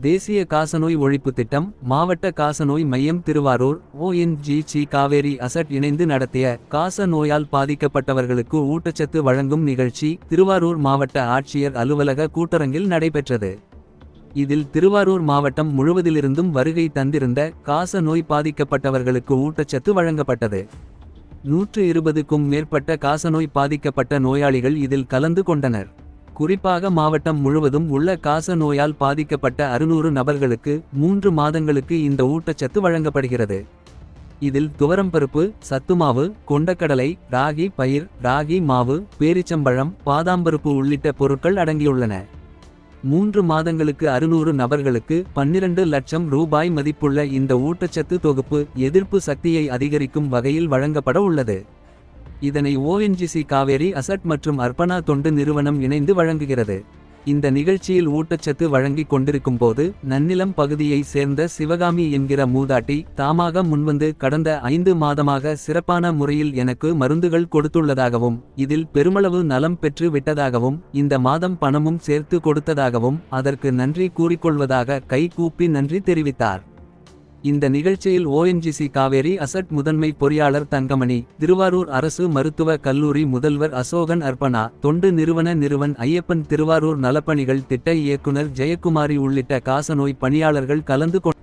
தேசிய காசநோய் ஒழிப்பு திட்டம் மாவட்ட காசநோய் மையம் திருவாரூர் ஓஎன்ஜிசி காவேரி அசட் இணைந்து நடத்திய காச நோயால் பாதிக்கப்பட்டவர்களுக்கு ஊட்டச்சத்து வழங்கும் நிகழ்ச்சி திருவாரூர் மாவட்ட ஆட்சியர் அலுவலக கூட்டரங்கில் நடைபெற்றது. இதில் திருவாரூர் மாவட்டம் முழுவதிலிருந்தும் வருகை தந்திருந்த காச நோய் பாதிக்கப்பட்டவர்களுக்கு ஊட்டச்சத்து வழங்கப்பட்டது. நூற்று இருபதுக்கும் மேற்பட்ட காசநோய் பாதிக்கப்பட்ட நோயாளிகள் இதில் கலந்து கொண்டனர். குறிப்பாக மாவட்டம் முழுவதும் உள்ள காச நோயால் பாதிக்கப்பட்ட அறுநூறு நபர்களுக்கு மூன்று மாதங்களுக்கு இந்த ஊட்டச்சத்து வழங்கப்படுகிறது. இதில் துவரம்பருப்பு சத்துமாவு கொண்டக்கடலை ராகி பயிர் ராகி மாவு பேரிச்சம்பழம் பாதாம்பருப்பு உள்ளிட்ட பொருட்கள் அடங்கியுள்ளன. மூன்று மாதங்களுக்கு அறுநூறு நபர்களுக்கு பன்னிரண்டு லட்சம் ரூபாய் மதிப்புள்ள இந்த ஊட்டச்சத்து தொகுப்பு எதிர்ப்பு சக்தியை அதிகரிக்கும் வகையில் வழங்கப்பட உள்ளது. இதனை ஓஎன்ஜிசி காவேரி அசட் மற்றும் அர்ப்பணா தொண்டு நிறுவனம் இணைந்து வழங்குகிறது. இந்த நிகழ்ச்சியில் ஊட்டச்சத்து வழங்கிக் கொண்டிருக்கும் போது நன்னிலம் பகுதியை சேர்ந்த சிவகாமி என்கிற மூதாட்டி தாமாக முன்வந்து கடந்த ஐந்து மாதமாக சிறப்பான முறையில் எனக்கு மருந்துகள் கொடுத்துள்ளதாகவும் இதில் பெருமளவு நலம் பெற்று விட்டதாகவும் இந்த மாதம் பணமும் சேர்த்து கொடுத்ததாகவும் அதற்கு நன்றி கூறிக்கொள்வதாக கை கூப்பி நன்றி தெரிவித்தார். இந்த நிகழ்ச்சியில் ஓஎன்ஜிசி காவேரி அசட் முதன்மை பொறியாளர் தங்கமணி திருவாரூர் அரசு மருத்துவ கல்லூரி முதல்வர் அசோகன் அர்ப்பணா தொண்டு நிறுவன நிறுவன் ஐயப்பன் திருவாரூர் நலப்பணிகள் திட்ட இயக்குனர் ஜெயக்குமாரி உள்ளிட்ட காசநோய் பணியாளர்கள் கலந்து கொண்டனர்